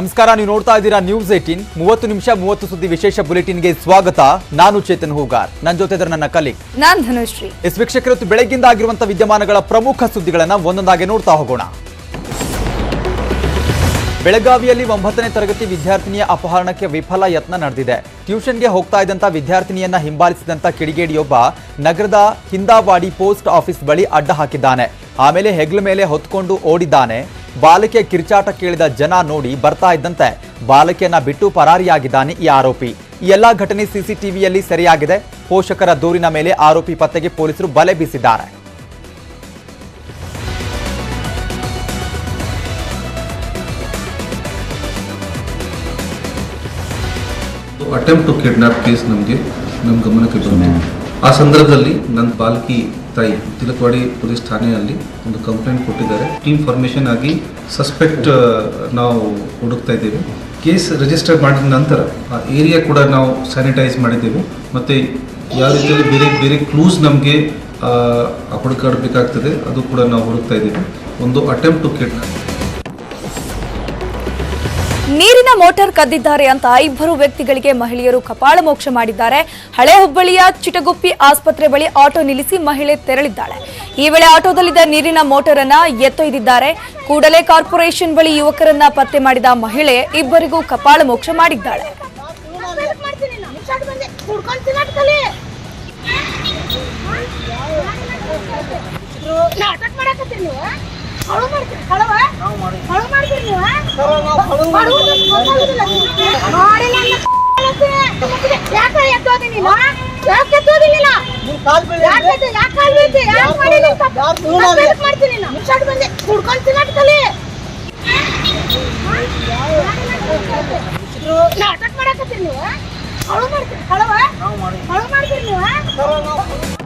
ನಮಸ್ಕಾರ ನೀವು ನೋಡ್ತಾ ಇದ್ದೀರಾ ನ್ಯೂಸ್ ಏಟೀನ್ ಮೂವತ್ತು ನಿಮಿಷ ಮೂವತ್ತು ಸುದ್ದಿ ವಿಶೇಷ ಬುಲೆಟಿನ್ಗೆ ಸ್ವಾಗತ. ನಾನು ಚೇತನ್ ಹೂಗಾರ್. ನನ್ನ ಜೊತೆ ಇದ್ರೆ ನನ್ನ ಕಲೀಗ್ ನಾನ್ ಧನುಶ್ರೀ. ಎಸ್ ವೀಕ್ಷಕರು ಬೆಳಗ್ಗಿಂದ ಆಗಿರುವಂತಹ ವಿದ್ಯಮಾನಗಳ ಪ್ರಮುಖ ಸುದ್ದಿಗಳನ್ನ ಒಂದೊಂದಾಗಿ ನೋಡ್ತಾ ಹೋಗೋಣ. ಬೆಳಗಾವಿಯಲ್ಲಿ ಒಂಬತ್ತನೇ ತರಗತಿ ವಿದ್ಯಾರ್ಥಿನಿಯ ಅಪಹರಣಕ್ಕೆ ವಿಫಲ ಯತ್ನ ನಡೆದಿದೆ. ಟ್ಯೂಷನ್ಗೆ ಹೋಗ್ತಾ ಇದ್ದಂತ ವಿದ್ಯಾರ್ಥಿನಿಯನ್ನ ಹಿಂಬಾಲಿಸಿದಂತ ಕಿಡಿಗೇಡಿಯೊಬ್ಬ ನಗರದ ಹಿಂದಾವಾಡಿ ಪೋಸ್ಟ್ ಆಫೀಸ್ ಬಳಿ ಅಡ್ಡ ಹಾಕಿದ್ದಾನೆ. ಆಮೇಲೆ ಹೆಗ್ಲ ಮೇಲೆ ಹೊತ್ಕೊಂಡು ಓಡಿದ್ದಾನೆ. ಬಾಲಕಿಯ ಕಿರ್ಚಾಟ ಕೇಳಿದ ಜನ ನೋಡಿ ಬರ್ತಾ ಇದ್ದಂತೆ ಬಾಲಕಿಯನ್ನ ಬಿಟ್ಟು ಪರಾರಿಯಾಗಿದ್ದಾನೆ ಈ ಆರೋಪಿ. ಈ ಎಲ್ಲಾ ಘಟನೆ ಸಿಸಿಟಿವಿಯಲ್ಲಿ ಸೆರೆಯಾಗಿದೆ. ಪೋಷಕರ ದೂರಿನ ಮೇಲೆ ಆರೋಪಿ ಪತ್ತೆಗೆ ಪೊಲೀಸರು ಬಲೆ ಬೀಸಿದ್ದಾರೆ. ಅಟೆಂಪ್ಟ್ ಟು ಕಿಡ್ನಾಪ್ ಕೇಸ್ ನಮಗೆ ನಮ್ಮ ಗಮನಕ್ಕೆ ಬಂತು ಆ ಸಂದರ್ಭದಲ್ಲಿ ನನ್ನ ಬಾಲಕಿ ತಾಯಿ ತಿಲಕವಾಡಿ ಪೊಲೀಸ್ ಠಾಣೆಯಲ್ಲಿ ಒಂದು ಕಂಪ್ಲೇಂಟ್ ಕೊಟ್ಟಿದ್ದಾರೆ. ಟೀಮ್ ಫಾರ್ಮೇಷನ್ ಆಗಿ ಸಸ್ಪೆಕ್ಟ್ ನಾವು ಹುಡುಕ್ತಾ ಇದ್ದೇವೆ. ಕೇಸ್ ರಿಜಿಸ್ಟರ್ ಮಾಡಿದ ನಂತರ ಆ ಏರಿಯಾ ಕೂಡ ನಾವು ಸ್ಯಾನಿಟೈಸ್ ಮಾಡಿದ್ದೇವೆ. ಮತ್ತು ಯಾವ ರೀತಿಯಲ್ಲಿ ಬೇರೆ ಬೇರೆ ಕ್ಲೂಸ್ ನಮಗೆ ಹುಡುಕಾಡಬೇಕಾಗ್ತದೆ ಅದು ಕೂಡ ನಾವು ಹುಡುಕ್ತಾ ಇದ್ದೇವೆ. ಒಂದು ಅಟೆಂಪ್ಟ್ ಟು ಕಿಡ್ನಾಪ್ ನೀರಿನ ಮೋಟಾರ್ ಕದ್ದಿದ್ದಾರೆ ಅಂತ ಇಬ್ಬರು ವ್ಯಕ್ತಿಗಳಿಗೆ ಮಹಿಳೆಯರು ಕಪಾಳ ಮೋಕ್ಷ ಮಾಡಿದ್ದಾರೆ. ಹಳೆ ಹುಬ್ಬಳ್ಳಿಯ ಚಿಟಗುಪ್ಪಿ ಆಸ್ಪತ್ರೆ ಬಳಿ ಆಟೋ ನಿಲ್ಲಿಸಿ ಮಹಿಳೆ ತೆರಳಿದ್ದಾಳೆ. ಈ ವೇಳೆ ಆಟೋದಲ್ಲಿದ್ದ ನೀರಿನ ಮೋಟಾರ್ ಅನ್ನ ಎತ್ತೊಯ್ದಿದ್ದಾರೆ. ಕೂಡಲೇ ಕಾರ್ಪೊರೇಷನ್ ಬಳಿ ಯುವಕರನ್ನ ಪತ್ತೆ ಮಾಡಿದ ಮಹಿಳೆ ಇಬ್ಬರಿಗೂ ಕಪಾಳ ಮೋಕ್ಷ ಮಾಡಿದ್ದಾಳೆ. ನಾಟಕ ಮಾಡಕತ್ತೀರಿ ನೀವು ಹಳು ಮಾಡ್ತೀರಿ ಹಳವ ಹಳು ಮಾಡ್ತೀರಿ ನೀವು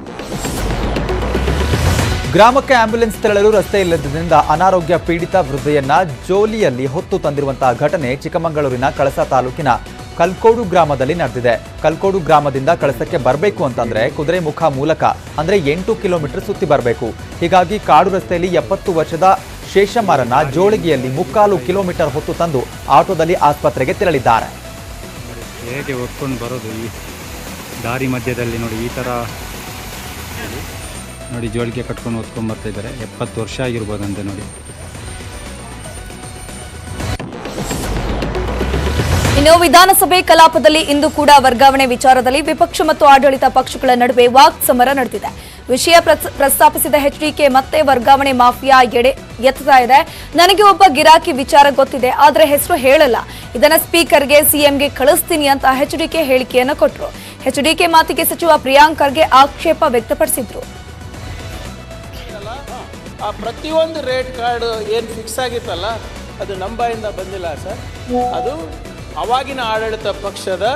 ಗ್ರಾಮಕ್ಕೆ ಆಂಬ್ಯುಲೆನ್ಸ್ ತೆರಳಲು ರಸ್ತೆ ಇಲ್ಲದ್ದರಿಂದ ಅನಾರೋಗ್ಯ ಪೀಡಿತ ವೃದ್ಧೆಯನ್ನ ಜೋಲಿಯಲ್ಲಿ ಹೊತ್ತು ತಂದಿರುವಂತಹ ಘಟನೆ ಚಿಕ್ಕಮಗಳೂರಿನ ಕಳಸ ತಾಲೂಕಿನ ಕಲ್ಕೋಡು ಗ್ರಾಮದಲ್ಲಿ ನಡೆದಿದೆ. ಕಲ್ಕೋಡು ಗ್ರಾಮದಿಂದ ಕಳಸಕ್ಕೆ ಬರಬೇಕು ಅಂತಂದ್ರೆ ಕುದುರೆಮುಖ ಮೂಲಕ, ಅಂದ್ರೆ ಎಂಟು ಕಿಲೋಮೀಟರ್ ಸುತ್ತಿ ಬರಬೇಕು. ಹೀಗಾಗಿ ಕಾಡು ರಸ್ತೆಯಲ್ಲಿ ಎಪ್ಪತ್ತು ವರ್ಷದ ಶೇಷಮ್ಮರನ್ನ ಜೋಳಿಗೆಯಲ್ಲಿ ಮುಕ್ಕಾಲು ಕಿಲೋಮೀಟರ್ ಹೊತ್ತು ತಂದು ಆಟೋದಲ್ಲಿ ಆಸ್ಪತ್ರೆಗೆ ತೆರಳಿದ್ದಾರೆ. ಹೇಗೆ ಬರೋದು ಈ ದಾರಿ ಮಧ್ಯದಲ್ಲಿ ನೋಡಿ ಈ ಥರ ನೋಡಿ ಜೋಳಿಗೆ ಕಟ್ಕೊಂಡು ಓದ್ಕೊಂಡು ಬರ್ತಾ ಇದ್ದಾರೆ. ಎಪ್ಪತ್ತು ವರ್ಷ ಆಗಿರ್ಬೋದಂತೆ ನೋಡಿ. ಇನ್ನು ವಿಧಾನಸಭೆ ಕಲಾಪದಲ್ಲಿ ಇಂದು ಕೂಡ ವರ್ಗಾವಣೆ ವಿಚಾರದಲ್ಲಿ ವಿಪಕ್ಷ ಮತ್ತು ಆಡಳಿತ ಪಕ್ಷಗಳ ನಡುವೆ ವಾಕ್ ಸಮರ ನಡೆದಿದೆ. ವಿಷಯ ಪ್ರಸ್- ಪ್ರಸ್ತಾಪಿಸಿದ ಎಚ್ಡಿಕೆ ಮತ್ತೆ ವರ್ಗಾವಣೆ ಮಾಫಿಯಾ ಎಡೆ, ಎತ್ತಾ ಇದೆ. ನನಗೆ ಒಬ್ಬ ಗಿರಾಕಿ ವಿಚಾರ ಗೊತ್ತಿದೆ, ಆದರೆ ಹೆಸರು ಹೇಳಲ್ಲ. ಇದನ್ನ ಸ್ಪೀಕರ್ಗೆ ಸಿಎಂಗೆ ಕಳಿಸ್ತೀನಿ ಅಂತ ಎಚ್ಡಿಕೆ ಹೇಳಿಕೆಯನ್ನು ಕೊಟ್ಟರು ಎಚ್ಡಿಕೆ ಮಾತಿಗೆ ಸಚಿವ ಪ್ರಿಯಾಂಕ್ ಖರ್ಗೆ ಆಕ್ಷೇಪ ವ್ಯಕ್ತಪಡಿಸಿದ್ರು. ಆ ಪ್ರತಿಯೊಂದು ರೇಟ್ ಕಾರ್ಡ್ ಏನು ಫಿಕ್ಸ್ ಆಗಿತ್ತಲ್ಲ ಅದು ನಮ್ಮ ಬಾಯಿಂದ ಬಂದಿಲ್ಲ ಸರ್. ಅದು ಅವಾಗಿನ ಆಡಳಿತ ಪಕ್ಷದ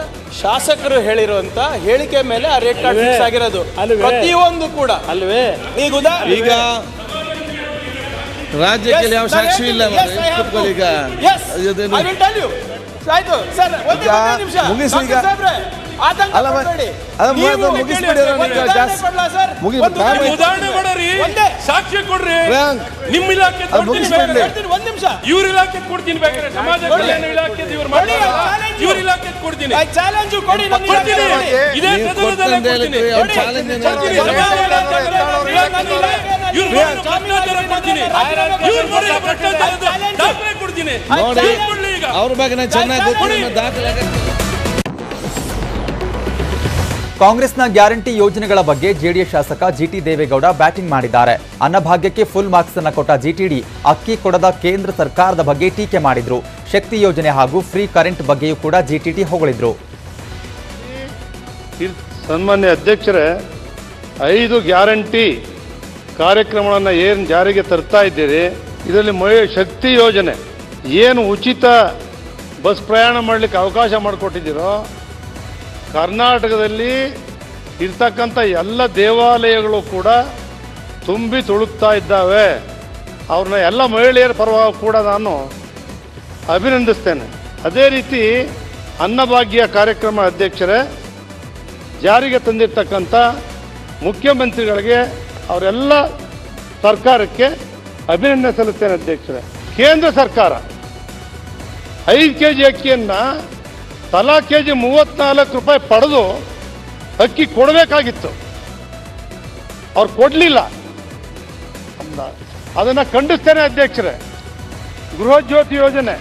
ಶಾಸಕರು ಹೇಳಿರುವಂತ ಹೇಳಿಕೆ ಮೇಲೆ ಆ ರೇಟ್ ಕಾರ್ಡ್ ಫಿಕ್ಸ್ ಆಗಿರೋದು. ಪ್ರತಿಯೊಂದು ಕೂಡ. ಅಲ್ವೇ? ಈಗ ಉದಾಹರಣೆ ಈಗ ರಾಜ್ಯಕ್ಕೆ ಯಾವ ಸಾಕ್ಷಿ ಇಲ್ಲ ಈಗ ಆಯ್ತು ಸರ್ ಒಂದೇ ಈಗ ಒಂದೇ ನಿಮಿಷ ಉದಾಹರಣೆ ಕೊಡ್ರಿ. ಸಾಕ್ಷ್ಯ ನಿಮ್ಮ ಇಲಾಖೆ. ಒಂದ್ ನಿಮಿಷ. ಇವ್ರ ಇಲಾಖೆ ಕೊಡ್ತೀನಿ ಬೇಕಾದ್ರೆ. ಸಮಾಜ ಕಲ್ಯಾಣ ಇಲಾಖೆ ಇವ್ರು ಇಲಾಖೆ ಕೊಡ್ತೀನಿ. ಚಾಲೆಂಜ್ ಕೊಡಿ ಕೊಡ್ತೀನಿ. ಇದೇ ಸದನದಲ್ಲೇ ಕೊಡ್ತೀನಿ. ಇವ್ರು ಭ್ರಷ್ಟಾಚಾರ ಕೊಡ್ತೀನಿ. ಇವ್ರು ಭ್ರಷ್ಟಾಚಾರದ ದಾಖಲೆ ಅವ್ರ ಬಗ್ಗೆ ನಾನು ಚೆನ್ನಾಗಿ ಗೊತ್ತಿಲ್ಲ ದಾಖಲೆ ಕಾಂಗ್ರೆಸ್ನ ಗ್ಯಾರಂಟಿ ಯೋಜನೆಗಳ ಬಗ್ಗೆ ಜೆಡಿಎಸ್ ಶಾಸಕ ಜಿಟಿ ದೇವೇಗೌಡ ಬ್ಯಾಟಿಂಗ್ ಮಾಡಿದ್ದಾರೆ. ಅನ್ನಭಾಗ್ಯಕ್ಕೆ ಫುಲ್ ಮಾರ್ಕ್ಸ್ ಅನ್ನು ಕೊಟ್ಟ ಜಿಟಿಡಿ ಅಕ್ಕಿ ಕೊಡದ ಕೇಂದ್ರ ಸರ್ಕಾರದ ಬಗ್ಗೆ ಟೀಕೆ ಮಾಡಿದ್ರು. ಶಕ್ತಿ ಯೋಜನೆ ಹಾಗೂ ಫ್ರೀ ಕರೆಂಟ್ ಬಗ್ಗೆಯೂ ಕೂಡ ಜಿಟಿಡಿ ಹೊಗಳಿದ್ರು. ಸನ್ಮಾನ್ಯ ಅಧ್ಯಕ್ಷರೇ, ಐದು ಗ್ಯಾರಂಟಿ ಕಾರ್ಯಕ್ರಮಗಳನ್ನು ಏನು ಜಾರಿಗೆ ತರ್ತಾ ಇದ್ದೀರಿ? ಇದರಲ್ಲಿ ಮಹಿ ಶಕ್ತಿ ಯೋಜನೆ, ಏನು ಉಚಿತ ಬಸ್ ಪ್ರಯಾಣ ಮಾಡಲಿಕ್ಕೆ ಅವಕಾಶ ಮಾಡಿಕೊಟ್ಟಿದ್ದೀರೋ ಕರ್ನಾಟಕದಲ್ಲಿ ಇರ್ತಕ್ಕಂಥ ಎಲ್ಲ ದೇವಾಲಯಗಳು ಕೂಡ ತುಂಬಿ ತುಳುಕ್ತಾ ಇದ್ದಾವೆ. ಅವ್ರನ್ನ ಎಲ್ಲ ಮಹಿಳೆಯರ ಪರವಾಗಿ ಕೂಡ ನಾನು ಅಭಿನಂದಿಸ್ತೇನೆ. ಅದೇ ರೀತಿ ಅನ್ನಭಾಗ್ಯ ಕಾರ್ಯಕ್ರಮ ಅಧ್ಯಕ್ಷರೇ, ಜಾರಿಗೆ ತಂದಿರ್ತಕ್ಕಂಥ ಮುಖ್ಯಮಂತ್ರಿಗಳಿಗೆ ಅವರೆಲ್ಲ ಸರ್ಕಾರಕ್ಕೆ ಅಭಿನಂದನೆ ಸಲ್ಲಿಸ್ತೇನೆ ಅಧ್ಯಕ್ಷರೇ. ಕೇಂದ್ರ ಸರ್ಕಾರ ಐದು ಕೆ ಜಿ ಅಕ್ಕಿಯನ್ನು ತಲಾ ಕೆ ಜಿ ಮೂವತ್ನಾಲ್ಕು ರೂಪಾಯಿ ಪಡೆದು ಅಕ್ಕಿ ಕೊಡಬೇಕಾಗಿತ್ತು. ಅವ್ರು ಕೊಡಲಿಲ್ಲ. ಅದನ್ನು ಖಂಡಿಸ್ತೇನೆ ಅಧ್ಯಕ್ಷರೇ. ಗೃಹಜ್ಯೋತಿ ಯೋಜನೆ,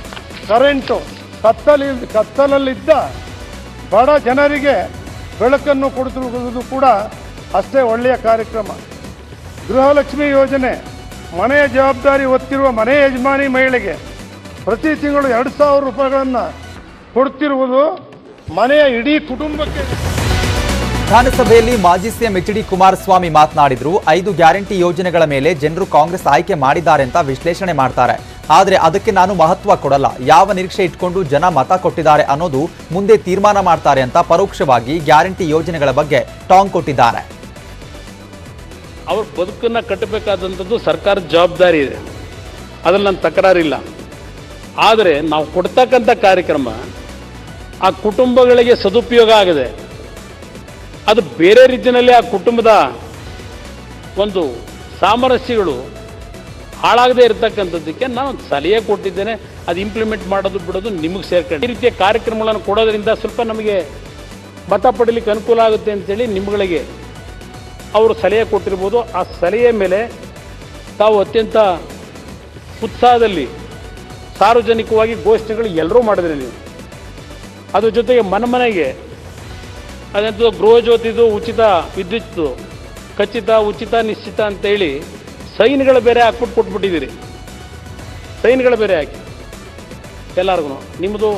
ಕರೆಂಟು, ಕತ್ತಲಿ, ಕತ್ತಲಲ್ಲಿದ್ದ ಬಡ ಜನರಿಗೆ ಬೆಳಕನ್ನು ಕೊಡುತ್ತಿರುವುದು ಕೂಡ ಅಷ್ಟೇ ಒಳ್ಳೆಯ ಕಾರ್ಯಕ್ರಮ. ಗೃಹಲಕ್ಷ್ಮಿ ಯೋಜನೆ, ಮನೆಯ ಜವಾಬ್ದಾರಿ ಹೊತ್ತಿರುವ ಮನೆ ಯಜಮಾನಿ ಮಹಿಳೆಗೆ ಪ್ರತಿ ತಿಂಗಳು ಎರಡು ಸಾವಿರ ರೂಪಾಯಿಗಳನ್ನು ಕೊಡ್ತಿರುವುದು ಮನೆಯ ಇಡೀ ಕುಟುಂಬಕ್ಕೆ. ವಿಧಾನಸಭೆಯಲ್ಲಿ ಮಾಜಿ ಸಿಎಂ ಎಚ್ ಡಿ ಕುಮಾರಸ್ವಾಮಿ ಮಾತನಾಡಿದ್ರು ಐದು ಗ್ಯಾರಂಟಿ ಯೋಜನೆಗಳ ಮೇಲೆ ಜನರು ಕಾಂಗ್ರೆಸ್ ಆಯ್ಕೆ ಮಾಡಿದ್ದಾರೆ ಅಂತ ವಿಶ್ಲೇಷಣೆ ಮಾಡ್ತಾರೆ. ಆದರೆ ಅದಕ್ಕೆ ನಾನು ಮಹತ್ವ ಕೊಡಲ್ಲ. ಯಾವ ನಿರೀಕ್ಷೆ ಇಟ್ಕೊಂಡು ಜನ ಮತ ಕೊಟ್ಟಿದ್ದಾರೆ ಅನ್ನೋದು ಮುಂದೆ ತೀರ್ಮಾನ ಮಾಡ್ತಾರೆ ಅಂತ ಪರೋಕ್ಷವಾಗಿ ಗ್ಯಾರಂಟಿ ಯೋಜನೆಗಳ ಬಗ್ಗೆ ಟಾಂಗ್ ಕೊಟ್ಟಿದ್ದಾರೆ. ಅವ್ರ ಬದುಕನ್ನು ಕಟ್ಟಬೇಕಾದಂಥದ್ದು ಸರ್ಕಾರದ ಜವಾಬ್ದಾರಿ ಇದೆ. ಅದ್ರಲ್ಲಿ ನನ್ನ ತಕರಾರಿಲ್ಲ. ಆದರೆ ನಾವು ಕೊಡ್ತಕ್ಕಂಥ ಕಾರ್ಯಕ್ರಮ ಆ ಕುಟುಂಬಗಳಿಗೆ ಸದುಪಯೋಗ ಆಗಿದೆ. ಅದು ಬೇರೆ ರೀತಿಯಲ್ಲಿ ಆ ಕುಟುಂಬದ ಒಂದು ಸಾಮರಸ್ಯಗಳು ಹಾಳಾಗದೇ ಇರತಕ್ಕಂಥದ್ದಕ್ಕೆ ನಾನು ಸಲಹೆ ಕೊಟ್ಟಿದ್ದೇನೆ. ಅದು ಇಂಪ್ಲಿಮೆಂಟ್ ಮಾಡೋದು ಬಿಡೋದು ನಿಮಗೆ ಸೇರ್ಕೊಂಡು. ಈ ರೀತಿಯ ಕಾರ್ಯಕ್ರಮಗಳನ್ನು ಕೊಡೋದ್ರಿಂದ ಸ್ವಲ್ಪ ನಮಗೆ ಮತ ಪಡೀಲಿಕ್ಕೆ ಅನುಕೂಲ ಆಗುತ್ತೆ ಅಂತೇಳಿ ನಿಮ್ಗಳಿಗೆ ಅವರು ಸಲಹೆ ಕೊಟ್ಟಿರ್ಬೋದು. ಆ ಸಲಹೆ ಮೇಲೆ ತಾವು ಅತ್ಯಂತ ಉತ್ಸಾಹದಲ್ಲಿ ಸಾರ್ವಜನಿಕವಾಗಿ ಘೋಷಣೆಗಳು ಎಲ್ಲರೂ ಮಾಡಿದ್ರಿ ನೀವು. ಅದ್ರ ಜೊತೆಗೆ ಮನೆ ಮನೆಗೆ ಅದಂತೂ ಗೃಹ ಜ್ಯೋತಿದು ಉಚಿತ ವಿದ್ಯುತ್ ಖಚಿತ, ಉಚಿತ, ನಿಶ್ಚಿತ ಅಂತೇಳಿ ಸೈನ್ಗಳು ಬೇರೆ ಹಾಕ್ಬಿಟ್ಟು ಕೊಟ್ಬಿಟ್ಟಿದ್ದೀರಿ. ಸೈನ್ಗಳು ಬೇರೆ ಹಾಕಿ. ಎಲ್ಲರಿಗೂ ನಿಮ್ಮದು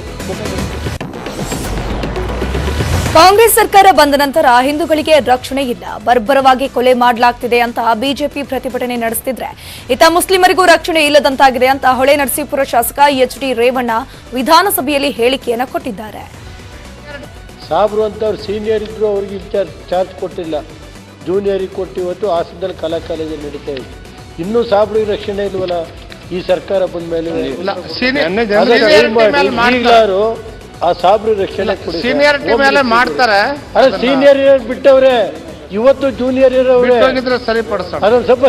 ಕಾಂಗ್ರೆಸ್ ಸರ್ಕಾರ ಬಂದ ನಂತರ ಹಿಂದೂಗಳಿಗೆ ರಕ್ಷಣೆ ಇಲ್ಲ. ಬರ್ಬರವಾಗಿ ಕೊಲೆ ಮಾಡಲಾಗ್ತಿದೆ ಅಂತ ಬಿಜೆಪಿ ಪ್ರತಿಭಟನೆ ನಡೆಸುತ್ತಿದ್ರೆ ಇತ ಮುಸ್ಲಿಮರಿಗೂ ರಕ್ಷಣೆ ಇಲ್ಲದಂತಾಗಿದೆ ಅಂತ ಹೊಳೆ ನರಸೀಪುರ ಶಾಸಕ ಎಚ್ ಡಿ ರೇವಣ್ಣ ವಿಧಾನಸಭೆಯಲ್ಲಿ ಹೇಳಿಕೆಯನ್ನು ಕೊಟ್ಟಿದ್ದಾರೆ. ಸಾಬ್ರು ಅಂತವ್ರು ಸೀನಿಯರ್ ಇದ್ರು ಅವ್ರಿಗೆ ಚಾರ್ಜ್ ಕೊಟ್ಟಿಲ್ಲ. ಜೂನಿಯರಿಗೆ ಕೊಟ್ಟು ಇವತ್ತು ಹಾಸನದಲ್ಲಿ ಕಲಾ ಕಾಲೇಜ್ ನಡೀತಾ ಇದೆ. ಇನ್ನೂ ಸಾಬ್ರಿಗೆ ರಕ್ಷಣೆ ಇಲ್ವಲ್ಲ? ಈ ಸರ್ಕಾರ ಬಂದ ಮೇಲೆ ಈಗಲಾರು ಆ ಸಾಬ್ರು ರಕ್ಷಣೆ ಕೊಡಿ Seniority ಮೇಲೆ ಮಾಡ್ತಾರೆ. ಅದೇ ಸೀನಿಯರ್ ಬಿಟ್ಟವ್ರೆ ಇವತ್ತು ಜೂನಿಯರ್ ಇರೋವ್ರೆ ಸರಿಪಡಿಸ ಅದನ್ನ ಸ್ವಲ್ಪ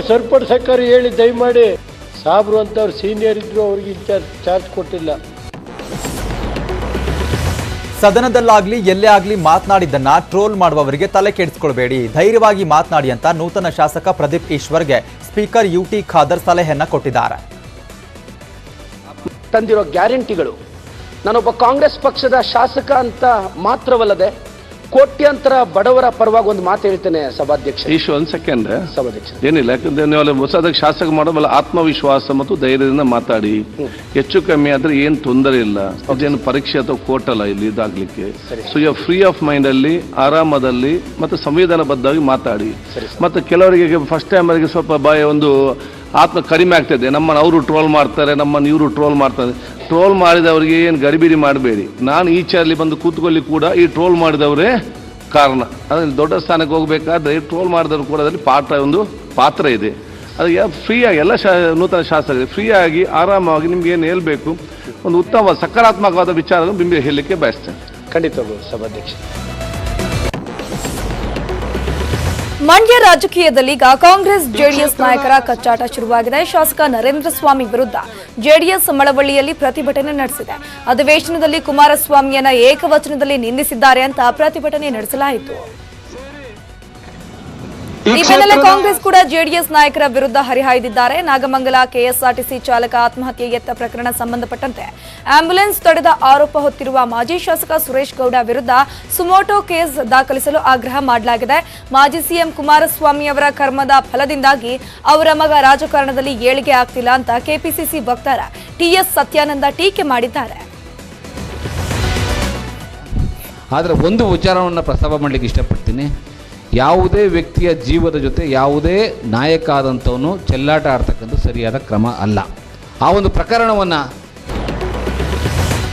ಸರ್ಕಾರಿ ಹೇಳಿ ದಯಮಾಡಿ ಸಾಬ್ರು ಅಂತವ್ರು ಸೀನಿಯರ್ ಇದ್ರು ಅವ್ರಿಗೆ ಇನ್ಚಾರ್ಜ್ ಚಾರ್ಜ್ ಕೊಟ್ಟಿಲ್ಲ. ಸದನದಲ್ಲಾಗ್ಲಿ ಎಲ್ಲೇ ಆಗ್ಲಿ ಮಾತನಾಡಿದ್ದನ್ನ ಟ್ರೋಲ್ ಮಾಡುವವರಿಗೆ ತಲೆ ಕೆಡಿಸ್ಕೊಳ್ಬೇಡಿ. ಧೈರ್ಯವಾಗಿ ಮಾತನಾಡಿ ಅಂತ ನೂತನ ಶಾಸಕ ಪ್ರದೀಪ್ ಈಶ್ವರ್ಗೆ ಸ್ಪೀಕರ್ ಯು ಟಿ ಖಾದರ್ ಸಲಹೆಯನ್ನ ಕೊಟ್ಟಿದ್ದಾರೆ. ತಂದಿರೋ ಗ್ಯಾರಂಟಿಗಳು ನಾನೊಬ್ಬ ಕಾಂಗ್ರೆಸ್ ಪಕ್ಷದ ಶಾಸಕ ಅಂತ ಮಾತ್ರವಲ್ಲದೆ ಕೋಟ್ಯಂತರ ಬಡವರ ಪರವಾಗಿ ಒಂದು ಮಾತು ಹೇಳ್ತೇನೆ ಸಭಾಧ್ಯಕ್ಷ ಇಶು ಒಂದ್ ಸೆಕೆಂಡ್ ಸಭಾಧ್ಯಕ್ಷ ಏನಿಲ್ಲ ಯಾಕಂದ್ರೆ ನೀವು ಅಲ್ಲಿ ಹೊಸದಾಗಿ ಶಾಸಕ ಮಾಡೋದಲ್ಲ ಆತ್ಮವಿಶ್ವಾಸ ಮತ್ತು ಧೈರ್ಯದಿಂದ ಮಾತಾಡಿ. ಹೆಚ್ಚು ಕಮ್ಮಿ ಆದ್ರೆ ಏನ್ ತೊಂದರೆ ಇಲ್ಲ. ಅದೇನು ಪರೀಕ್ಷೆ ಅಥವಾ ಕೋರ್ಟ್ ಅಲ್ಲ ಇಲ್ಲಿ ಇದಾಗ್ಲಿಕ್ಕೆ. So you free of mind ಅಲ್ಲಿ ಆರಾಮದಲ್ಲಿ ಮತ್ತು ಸಂವಿಧಾನಬದ್ಧವಾಗಿ ಮಾತಾಡಿ. ಮತ್ತು ಕೆಲವರಿಗೆ ಫಸ್ಟ್ ಟೈಮ್ ಅವರಿಗೆ ಸ್ವಲ್ಪ ಬಾಯ ಒಂದು ಆತ್ಮ ಕಡಿಮೆ ಆಗ್ತದೆ. ನಮ್ಮನ್ನು ಅವರು ಟ್ರೋಲ್ ಮಾಡ್ತಾರೆ, ನಮ್ಮನ್ನು ಇವರು ಟ್ರೋಲ್ ಮಾಡ್ತಾರೆ. ಟ್ರೋಲ್ ಮಾಡಿದವರಿಗೆ ಏನು ಗಡಿಬಿಡಿ ಮಾಡಬೇಡಿ. ನಾನು ಈಚೆಯಲ್ಲಿ ಬಂದು ಕೂತ್ಕೊಳ್ಳಿ ಕೂಡ ಈ ಟ್ರೋಲ್ ಮಾಡಿದವರೇ ಕಾರಣ. ಅದರಲ್ಲಿ ದೊಡ್ಡ ಸ್ಥಾನಕ್ಕೆ ಹೋಗಬೇಕಾದ್ರೆ ಟ್ರೋಲ್ ಮಾಡಿದವರು ಕೂಡ ಅದರಲ್ಲಿ ಪಾತ್ರ, ಒಂದು ಪಾತ್ರ ಇದೆ. ಅದಕ್ಕೆ ಫ್ರೀಯಾಗಿ ಎಲ್ಲ ಶಾ ನೂತನ ಇದೆ ಫ್ರೀಯಾಗಿ ಆರಾಮವಾಗಿ ನಿಮ್ಗೆ ಏನು ಹೇಳ್ಬೇಕು? ಒಂದು ಉತ್ತಮ ಸಕಾರಾತ್ಮಕವಾದ ವಿಚಾರವನ್ನು ನಿಮಗೆ ಹೇಳಲಿಕ್ಕೆ ಬಯಸ್ತೇನೆ. ಖಂಡಿತ ಸಭಾಧ್ಯಕ್ಷ ಮಂಡ್ಯ ರಾಜಕೀಯದಲ್ಲಿ ಈಗ ಕಾಂಗ್ರೆಸ್, ಜೆಡಿಎಸ್ ನಾಯಕರ ಕಚ್ಚಾಟ ಶುರುವಾಗಿದೆ. ಶಾಸಕ ನರೇಂದ್ರ ಸ್ವಾಮಿ ವಿರುದ್ಧ ಜೆಡಿಎಸ್ ಮಳವಳ್ಳಿಯಲ್ಲಿ ಪ್ರತಿಭಟನೆ ನಡೆಸಿದೆ. ಅಧಿವೇಶನದಲ್ಲಿ ಕುಮಾರಸ್ವಾಮಿಯನ್ನ ಏಕವಚನದಲ್ಲಿ ನಿಂದಿಸಿದ್ದಾರೆ ಅಂತ ಪ್ರತಿಭಟನೆ ನಡೆಸಲಾಯಿತು. ಈ ಬೆನ್ನಲ್ಲೇ ಕಾಂಗ್ರೆಸ್ ಕೂಡ ಜೆಡಿಎಸ್ ನಾಯಕರ ವಿರುದ್ಧ ಹರಿಹಾಯ್ದಿದ್ದಾರೆ. ನಾಗಮಂಗಲ ಕೆಎಸ್ಆರ್ಟಿಸಿ ಚಾಲಕ ಆತ್ಮಹತ್ಯೆ ಎತ್ತ ಪ್ರಕರಣ ಸಂಬಂಧಪಟ್ಟಂತೆ ಆಂಬ್ಯುಲೆನ್ಸ್ ತಡೆದ ಆರೋಪ ಹೊತ್ತಿರುವ ಮಾಜಿ ಶಾಸಕ ಸುರೇಶ್ ಗೌಡ ವಿರುದ್ಧ ಸುಮೋಟೋ ಕೇಸ್ ದಾಖಲಿಸಲು ಆಗ್ರಹ ಮಾಡಲಾಗಿದೆ. ಮಾಜಿ ಸಿಎಂ ಕುಮಾರಸ್ವಾಮಿ ಅವರ ಕರ್ಮದ ಫಲದಿಂದಾಗಿ ಅವರ ಮಗ ರಾಜಕಾರಣದಲ್ಲಿ ಏಳಿಗೆ ಆಗ್ತಿಲ್ಲ ಅಂತ ಕೆಪಿಸಿಸಿ ವಕ್ತಾರ ಟಿಎಸ್ ಸತ್ಯಾನಂದ ಟೀಕೆ ಮಾಡಿದ್ದಾರೆ. ಆದರೆ ಒಂದು ವಿಚಾರವನ್ನು ಪ್ರಸ್ತಾಪ ಮಾಡಲಿಕ್ಕೆ ಇಷ್ಟಪಡ್ತೀನಿ. ಯಾವುದೇ ವ್ಯಕ್ತಿಯ ಜೀವದ ಜೊತೆ ಯಾವುದೇ ನಾಯಕ ಆದಂಥವನು ಚೆಲ್ಲಾಟ ಆಡ್ತಕ್ಕಂಥ ಸರಿಯಾದ ಕ್ರಮ ಅಲ್ಲ. ಆ ಒಂದು ಪ್ರಕರಣವನ್ನು